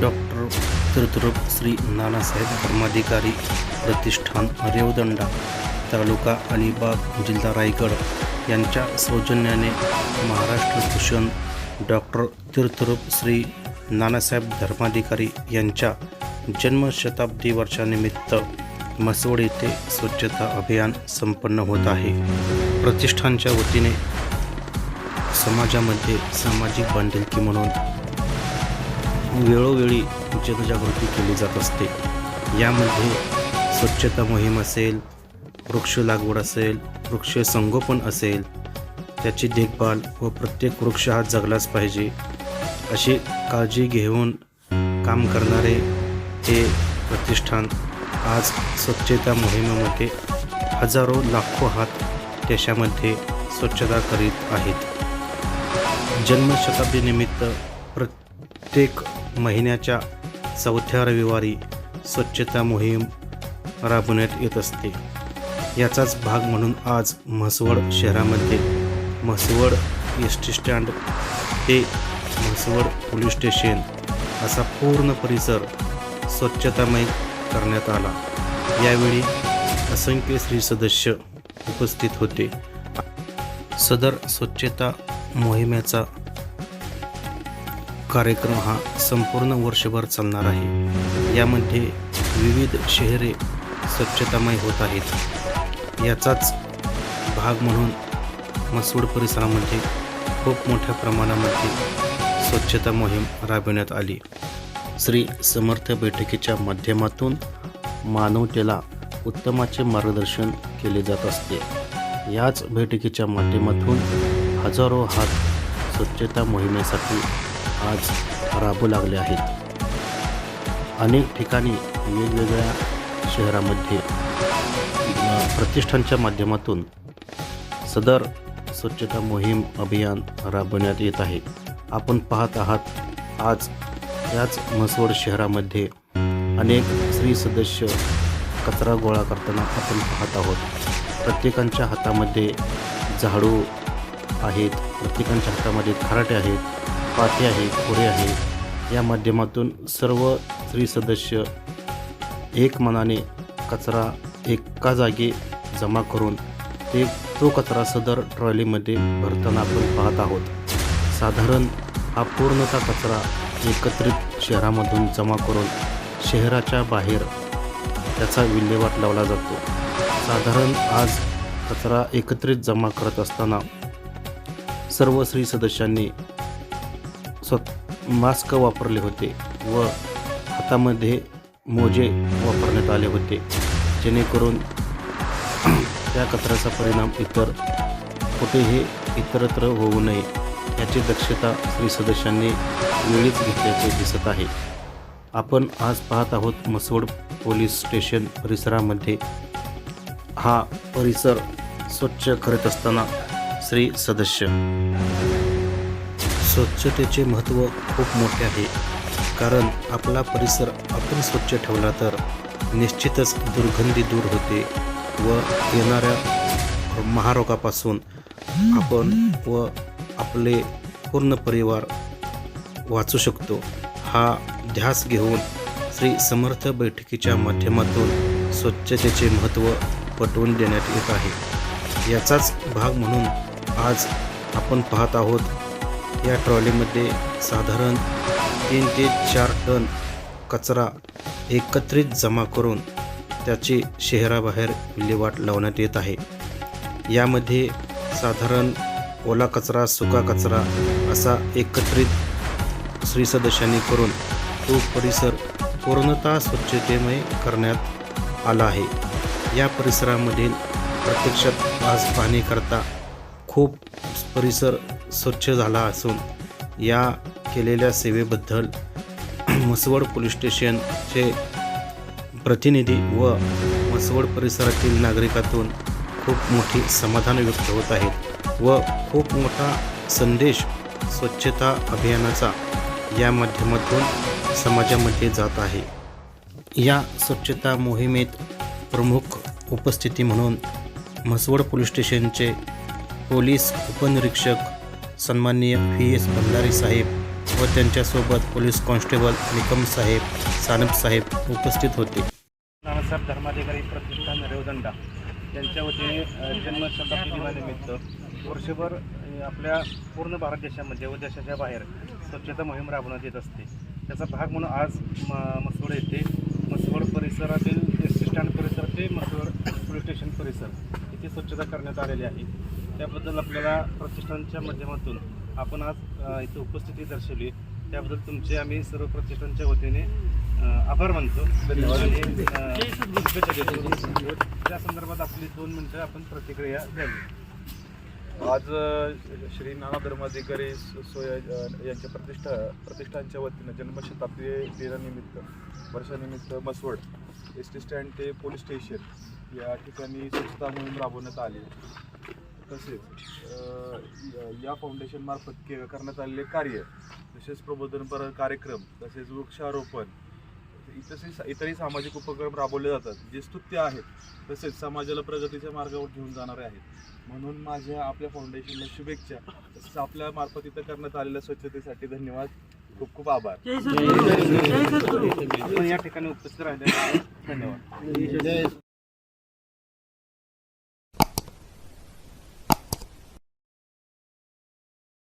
Doctor तीर्थरूप श्री नानासाहेब धर्माधिकारी प्रतिष्ठान रेवदंडा तालुका अलिबाग जिल्हा रायगड यांच्या सौजन्याने महाराष्ट्र भूषण डॉक्टर तीर्थरूप श्री नानासाहेब धर्माधिकारी यांच्या जन्मशताब्दी वर्षानिमित्त मसवड येथे स्वच्छता अभियान संपन्न होत आहे. प्रतिष्ठानच्या वतीने समाजामध्ये सामाजिक बांधिलकी म्हणून वेळोवेळी जनजागृती केली जात असते. यामध्ये स्वच्छता मोहीम असेल वृक्ष लागवड असेल वृक्ष संगोपन असेल त्याची देखभाल व प्रत्येक वृक्ष हा जगलाच पाहिजे अशी काळजी घेऊन काम करणारे हे प्रतिष्ठान आज स्वच्छता मोहिमेमध्ये हजारो लाखो हात देशामध्ये स्वच्छता करीत आहेत. जन्मशताब्दीनिमित्त प्रत्येक महिन्याच्या चौथ्या रविवारी स्वच्छता मोहीम राबवण्यात येत असते. याचाच भाग म्हणून आज म्हसवड शहरामध्ये म्हसवड एस टी स्टँड ते म्हसवड पोलीस स्टेशन असा पूर्ण परिसर स्वच्छतामय करण्यात आला. यावेळी असंख्य स्त्री सदस्य उपस्थित होते. सदर स्वच्छता मोहिमेचा कार्यक्रम हा संपूर्ण वर्षभर चालणार आहे. यामध्ये विविध शहरे स्वच्छतामय होत आहेत. याचाच भाग म्हणून मसूड परिसरामध्ये खूप मोठ्या प्रमाणामध्ये स्वच्छता मोहीम राबविण्यात आली. श्री समर्थ बैठकीच्या माध्यमातून मानवतेला उत्तमाचे मार्गदर्शन केले जात असते. याच बैठकीच्या माध्यमातून हजारो हात स्वच्छता मोहिमेसाठी आज राबू लागले आहेत. अनेक ठिकाणी वेगवेगळ्या शहरामध्ये प्रतिष्ठानच्या माध्यमातून सदर स्वच्छता मोहीम अभियान राबवण्यात येत आहे. आपण पाहत आहात आज याच म्हसवड शहरामध्ये अनेक स्त्री सदस्य कचरा गोळा करताना आपण पाहत आहोत. प्रत्येकांच्या हातामध्ये झाडू आहेत प्रत्येकांच्या हातामध्ये खराटे आहेत. पाठी आहे खोडे आहे. या माध्यमातून सर्व स्त्री सदस्य एक मनाने कचरा एका जागी जमा करून ते तो कचरा सदर ट्रॉलीमध्ये भरताना आपण पाहत आहोत. साधारण हा पूर्णतः कचरा एकत्रित शहरामधून जमा करून शहराच्या बाहेर त्याचा विल्हेवाट लावला जातो. साधारण आज कचरा एकत्रित जमा करत असताना सर्व स्त्री सदस्यांनी स्व मास्क वापरले होते व हातामध्ये मोजे वापरण्यात आले होते जेणेकरून त्या कचऱ्याचा परिणाम इतर कुठेही इतरत्र होऊ नये याची दक्षता श्री सदस्यांनी वेळीच घेतल्याचे दिसत आहे. आपण आज पाहत आहोत मसवड पोलीस स्टेशन परिसरामध्ये. हा परिसर स्वच्छ करत असताना श्री सदस्य स्वच्छतेचे महत्त्व खूप मोठे आहे. कारण आपला परिसर आपण स्वच्छ ठेवला तर निश्चितच दुर्गंधी दूर होते व येणाऱ्या महारोगापासून आपण व आपले पूर्ण परिवार वाचू शकतो. हा ध्यास घेऊन श्री समर्थ बैठकीच्या माध्यमातून स्वच्छतेचे महत्त्व पटवून देण्यात येत आहे. याचाच भाग म्हणून आज आपण पाहत आहोत या ट्रॉलीमध्ये साधारण तीन ते चार टन कचरा एकत्रित जमा करून त्याची शहराबाहेर विल्हेवाट लावण्यात येत आहे. यामध्ये साधारण ओला कचरा सुका कचरा असा एकत्रित स्त्री सदस्यांनी करून तो परिसर पूर्णतः स्वच्छतेमय करण्यात आला आहे. या परिसरामधील प्रत्यक्षात आज पाहणीकरता खूप परिसर स्वच्छ झाला असून या केलेल्या सेवेबद्दल म्हसवड पोलीस स्टेशनचे प्रतिनिधी व म्हसवड परिसरातील नागरिकातून खूप मोठी समाधान व्यक्त होत आहेत व खूप मोठा संदेश स्वच्छता अभियानाचा या माध्यमातून समाजामध्ये जात आहे. या स्वच्छता मोहिमेत प्रमुख उपस्थिती म्हणून म्हसवड पोलीस स्टेशनचे पोलीस उपनिरीक्षक सन्माननीय व्ही एस भंडारी साहेब व त्यांच्यासोबत पोलीस कॉन्स्टेबल निकम साहेब सानप साहेब उपस्थित होते. नानासाहेब धर्माधिकारी प्रतिष्ठान रेवदंडा यांच्या वतीने जन्मशताब्दी दिनानिमित्त वर्षभर आपल्या पूर्ण भारत देशामध्ये व देशाच्या बाहेर स्वच्छता मोहीम राबवण्यात येत असते. त्याचा भाग म्हणून आज म मसवड येथे मसवड परिसरातील एस टी स्टँड परिसर ते मसवड पोलीस स्टेशन परिसर इथे स्वच्छता करण्यात आलेली आहे. त्याबद्दल आपल्याला प्रतिष्ठानच्या माध्यमातून आपण आज इथे उपस्थिती दर्शवली. त्याबद्दल तुमचे आम्ही सर्व प्रतिष्ठानच्या वतीने आभार मानतो. त्या संदर्भात आपली दोन मिनिटं आपण प्रतिक्रिया द्यावी. आज श्री नाना धर्माधिकारी सोय यांच्या प्रतिष्ठा प्रतिष्ठानच्या वतीनं जन्मशताब्दी दिनानिमित्त वर्षानिमित्त मसवड एस टी स्टँड ते पोलीस स्टेशन या ठिकाणी स्वच्छता मोहीम राबवण्यात आली. तसेच या- या फाउंडेशनमार्फत के करण्यात आलेले कार्य तसेच प्रबोधनपर कार्यक्रम तसेच वृक्षारोपण तसेच इतरही सामाजिक उपक्रम राबवले जातात जे स्तुत्य आहेत तसेच समाजाला प्रगतीच्या मार्गावर घेऊन जाणारे आहेत. म्हणून माझ्या आपल्या फाउंडेशनला शुभेच्छा. तसेच आपल्या मार्फत इथं करण्यात आलेल्या स्वच्छतेसाठी धन्यवाद. खूप खूप आभार आपण या ठिकाणी उपस्थित राहिले धन्यवाद.